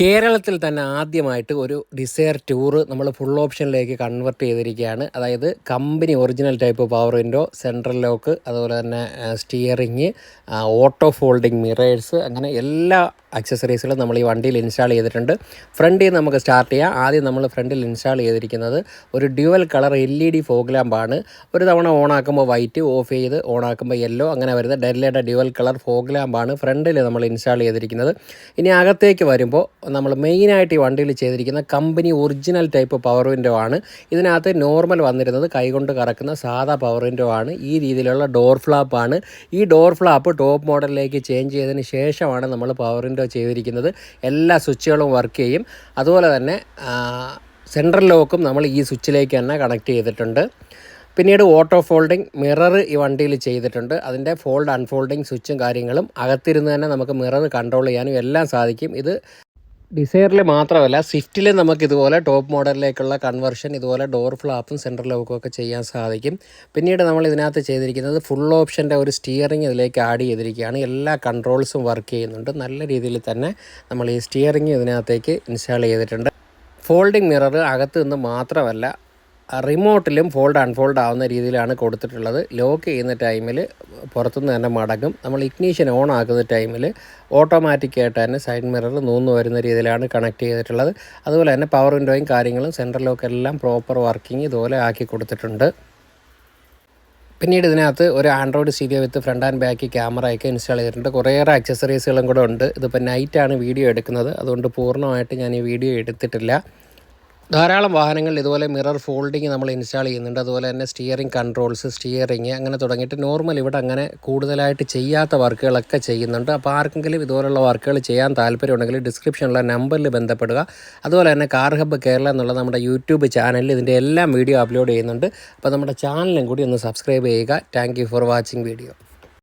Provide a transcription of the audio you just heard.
കേരളത്തിൽ തന്നെ ആദ്യമായിട്ട് ഒരു ഡിസയർ ടൂർ നമ്മൾ ഫുൾ ഓപ്ഷനിലേക്ക് കൺവെർട്ട് ചെയ്തിരിക്കുകയാണ്. അതായത് company original type power window central lock അതുപോലെ തന്നെ സ്റ്റിയറിങ് ഓട്ടോ ഫോൾഡിങ് മിറേഴ്സ് അങ്ങനെ എല്ലാ അക്സസറീസുകളും നമ്മൾ ഈ വണ്ടിയിൽ ഇൻസ്റ്റാൾ ചെയ്തിട്ടുണ്ട്. ഫ്രണ്ടിൽ നമുക്ക് സ്റ്റാർട്ട് ചെയ്യാം. ആദ്യം നമ്മൾ ഫ്രണ്ടിൽ ഇൻസ്റ്റാൾ ചെയ്തിരിക്കുന്നത് ഒരു dual colour L E D fog ലാമ്പാണ് ഒരു തവണ ഓൺ ആക്കുമ്പോൾ വൈറ്റ് ഓഫ് ചെയ്ത് ഓൺ ആക്കുമ്പോൾ യെല്ലോ അങ്ങനെ വരുന്ന ഡെല്ലയുടെ ഡ്യുവൽ കളർ ഫോഗ് ലാമ്പാണ് ഫ്രണ്ടിൽ നമ്മൾ ഇൻസ്റ്റാൾ ചെയ്തിരിക്കുന്നത്. ഇനി അകത്തേക്ക് വരുമ്പോൾ നമ്മൾ മെയിനായിട്ട് ഈ വണ്ടിയിൽ ചെയ്തിരിക്കുന്ന company original type power window ആണ്. ഇതിനകത്ത് നോർമൽ വന്നിരുന്നത് കൈകൊണ്ട് കറക്കുന്ന സാധാ പവർ വിൻഡോ ആണ്. ഈ രീതിയിലുള്ള ഡോർ ഫ്ലാപ്പ് ആണ്. ഈ ഡോർ ഫ്ലാപ്പ് ടോപ്പ് മോഡലിലേക്ക് ചേഞ്ച് ചെയ്തതിന് ശേഷമാണ് നമ്മൾ പവർ വിൻഡോ ചെയ്തിരിക്കുന്നത്. എല്ലാ സ്വിച്ചുകളും വർക്ക് ചെയ്യും. അതുപോലെ തന്നെ സെൻട്രൽ ലോക്കും നമ്മൾ ഈ സ്വിച്ചിലേക്ക് തന്നെ കണക്ട് ചെയ്തിട്ടുണ്ട്. പിന്നീട് ഓട്ടോ ഫോൾഡിംഗ് മിറർ ഈ വണ്ടിയിൽ ചെയ്തിട്ടുണ്ട്. അതിന്റെ ഫോൾഡ് അൺഫോൾഡിംഗ് സ്വിച്ചും കാര്യങ്ങളും അകത്തിരുന്ന് തന്നെ നമുക്ക് മിറർ കൺട്രോൾ ചെയ്യാനും എല്ലാം സാധിക്കും. ഇത് ഡിസയറിൽ മാത്രമല്ല സ്വിഫ്റ്റിൽ നമുക്ക് ഇതുപോലെ ടോപ്പ് മോഡലിലേക്കുള്ള കൺവെർഷൻ ഇതുപോലെ ഡോർ ഫ്ലാപ്പും സെന്റർ ലോക്കും ഒക്കെ ചെയ്യാൻ സാധിക്കും. പിന്നീട് നമ്മൾ ഇതിനകത്ത് ചെയ്തിരിക്കുന്നത് ഫുൾ ഓപ്ഷന്റെ ഒരു സ്റ്റിയറിംഗ് ഇതിലേക്ക് ആഡ് ചെയ്തിരിക്കുകയാണ്. എല്ലാ കൺട്രോൾസും വർക്ക് ചെയ്യുന്നുണ്ട്. നല്ല രീതിയിൽ തന്നെ നമ്മൾ ഈ സ്റ്റിയറിംഗ് ഇതിനകത്തേക്ക് ഇൻസ്റ്റാൾ ചെയ്തിട്ടുണ്ട്. ഫോൾഡിംഗ് മിറർ അകത്ത് നിന്ന് മാത്രമല്ല റിമോട്ടിലും ഫോൾഡ് അൺഫോൾഡ് ആവുന്ന രീതിയിലാണ് കൊടുത്തിട്ടുള്ളത്. ലോക്ക് ചെയ്യുന്ന ടൈമിൽ പുറത്തുനിന്ന് തന്നെ മടങ്ങും. നമ്മൾ ഇഗ്നീഷൻ ഓൺ ആക്കുന്ന ടൈമിൽ ഓട്ടോമാറ്റിക്കായിട്ട് തന്നെ സൈഡ് മിറർ നൂന്ന് വരുന്ന രീതിയിലാണ് കണക്ട് ചെയ്തിട്ടുള്ളത്. അതുപോലെ തന്നെ പവർ വിൻഡോയും കാര്യങ്ങളും സെൻട്രൽ ലോക്ക് എല്ലാം പ്രോപ്പർ വർക്കിംഗ് ഇതുപോലെ ആക്കി കൊടുത്തിട്ടുണ്ട്. പിന്നീട് ഇതിനകത്ത് ഒരു Android stereo with front and back ക്യാമറയൊക്കെ install ചെയ്തിട്ടുണ്ട്. കുറേയേറെ അക്സസറീസുകളും കൂടെ ഉണ്ട്. ഇതിപ്പോൾ നൈറ്റാണ് വീഡിയോ എടുക്കുന്നത്. അതുകൊണ്ട് പൂർണമായിട്ട് ഞാൻ ഈ വീഡിയോ എടുത്തിട്ടില്ല. ധാരാളം വാഹനങ്ങളിൽ ഇതുപോലെ മിറർ ഫോൾഡിങ് നമ്മൾ ഇൻസ്റ്റാൾ ചെയ്യുന്നുണ്ട്. അതുപോലെ തന്നെ സ്റ്റിയറിംഗ് കൺട്രോൾസ് സ്റ്റിയറിംഗ് അങ്ങനെ തുടങ്ങിയിട്ട് നോർമൽ ഇവിടെ അങ്ങനെ കൂടുതലായിട്ട് ചെയ്യാത്ത വർക്കുകളൊക്കെ ചെയ്യുന്നുണ്ട്. അപ്പോൾ ആർക്കെങ്കിലും ഇതുപോലുള്ള വർക്കുകൾ ചെയ്യാൻ താല്പര്യമുണ്ടെങ്കിൽ ഡിസ്ക്രിപ്ഷനിലുള്ള നമ്പറിൽ ബന്ധപ്പെടുക. അതുപോലെ തന്നെ കാർ ഹബ്ബ് കേരള എന്നുള്ള നമ്മുടെ യൂട്യൂബ് ചാനലിൽ ഇതിന്റെ എല്ലാം വീഡിയോ അപ്ലോഡ് ചെയ്യുന്നുണ്ട്. അപ്പോൾ നമ്മുടെ ചാനലും കൂടി ഒന്ന് സബ്സ്ക്രൈബ് ചെയ്യുക. Thank for watching video